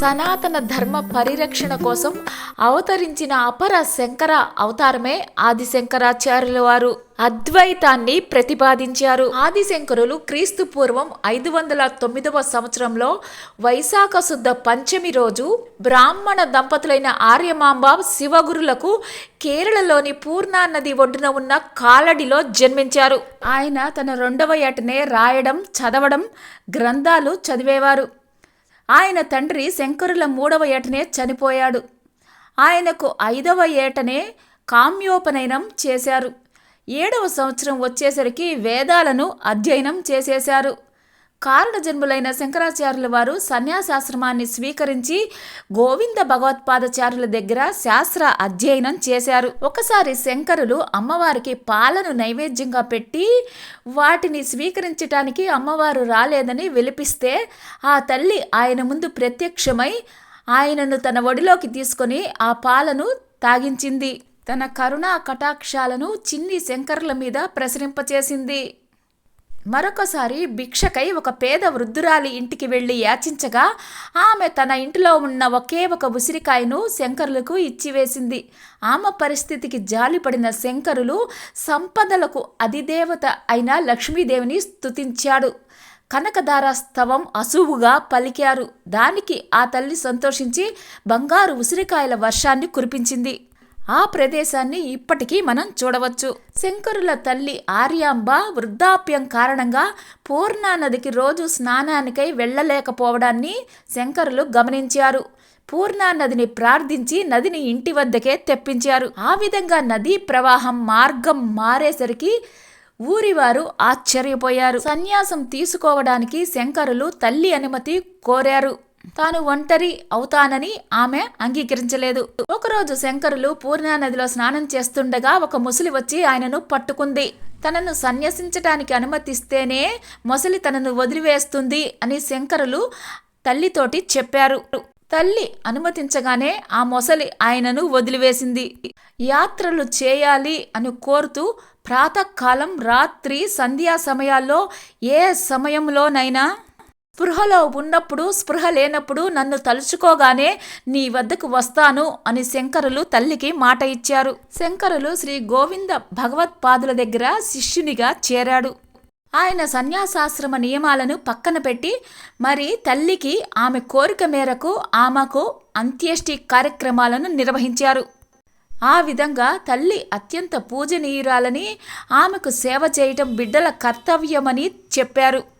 సనాతన ధర్మ పరిరక్షణ కోసం అవతరించిన అపర శంకర అవతారమే ఆది శంకరాచార్యుల వారు. అద్వైతాన్ని ప్రతిపాదించారు. ఆదిశంకరులు క్రీస్తు పూర్వం ఐదు వందల తొమ్మిదవ సంవత్సరంలో వైశాఖ శుద్ధ పంచమి రోజు బ్రాహ్మణ దంపతులైన ఆర్యమాంబ శివగురులకు కేరళలోని పూర్ణా నది ఒడ్డున ఉన్న కాలడిలో జన్మించారు. ఆయన తన రెండవ ఏటనే రాయడం చదవడం గ్రంథాలు చదివేవారు. ఆయన తండ్రి శంకరుల మూడవ ఏటనే చనిపోయాడు. ఆయనకు ఐదవ ఏటనే కామ్యోపనయనం చేశారు. ఏడవ సంవత్సరం వచ్చేసరికి వేదాలను అధ్యయనం చేసేశారు. కారణ జన్ములైన శంకరాచార్యుల వారు సన్యాసాశ్రమాన్ని స్వీకరించి గోవింద భగవత్పాదచార్యుల దగ్గర శాస్త్ర అధ్యయనం చేశారు. ఒకసారి శంకరులు అమ్మవారికి పాలను నైవేద్యంగా పెట్టి వాటిని స్వీకరించటానికి అమ్మవారు రాలేదని విలిపిస్తే ఆ తల్లి ఆయన ముందు ప్రత్యక్షమై ఆయనను తన ఒడిలోకి తీసుకొని ఆ పాలను తాగించింది. తన కరుణా కటాక్షాలను చిన్ని శంకరుల మీద ప్రసరింపచేసింది. మరొకసారి భిక్షకై ఒక పేద వృద్ధురాలి ఇంటికి వెళ్ళి యాచించగా ఆమె తన ఇంటిలో ఉన్న ఒకే ఒక ఉసిరికాయను శంకరులకు ఇచ్చివేసింది. ఆమె పరిస్థితికి జాలిపడిన శంకరులు సంపదలకు అధిదేవత అయిన లక్ష్మీదేవిని స్తుతించాడు. కనకదార స్తవం అసువుగా పలికారు. దానికి ఆ తల్లి సంతోషించి బంగారు ఉసిరికాయల వర్షాన్ని కురిపించింది. ఆ ప్రదేశాన్ని ఇప్పటికీ మనం చూడవచ్చు. శంకరుల తల్లి ఆర్యాంబ వృద్ధాప్యం కారణంగా పూర్ణా నదికి రోజు స్నానానికై వెళ్ళలేకపోవడాన్ని శంకరులు గమనించారు. పూర్ణా నదిని ప్రార్థించి నదిని ఇంటి వద్దకే తెప్పించారు. ఆ విధంగా నదీ ప్రవాహం మార్గం మారేసరికి ఊరివారు ఆశ్చర్యపోయారు. సన్యాసం తీసుకోవడానికి శంకరులు తల్లి అనుమతి కోరారు. తాను ఒంటరి అవుతానని ఆమె అంగీకరించలేదు. ఒకరోజు శంకరులు పూర్ణా నదిలో స్నానం చేస్తుండగా ఒక ముసలి వచ్చి ఆయనను పట్టుకుంది. తనను సన్యసించటానికి అనుమతిస్తేనే మొసలి తనను వదిలివేస్తుంది అని శంకరులు తల్లితోటి చెప్పారు. తల్లి అనుమతించగానే ఆ మొసలి ఆయనను వదిలివేసింది. యాత్రలు చేయాలి అని కోరుతూ ప్రాతకాలం రాత్రి సంధ్యా సమయాల్లో ఏ సమయంలోనైనా స్పృహలో ఉన్నప్పుడు స్పృహ లేనప్పుడు నన్ను తలుచుకోగానే నీ వద్దకు వస్తాను అని శంకరులు తల్లికి మాట ఇచ్చారు. శంకరులు శ్రీ గోవింద భగవత్పాదుల దగ్గర శిష్యునిగా చేరాడు. ఆయన సన్యాసాశ్రమ నియమాలను పక్కన పెట్టి మరి తల్లికి ఆమె కోరిక మేరకు ఆమెకు అంత్యేష్టి కార్యక్రమాలను నిర్వహించారు. ఆ విధంగా తల్లి అత్యంత పూజనీయురాలని ఆమెకు సేవ చేయటం బిడ్డల కర్తవ్యమని చెప్పారు.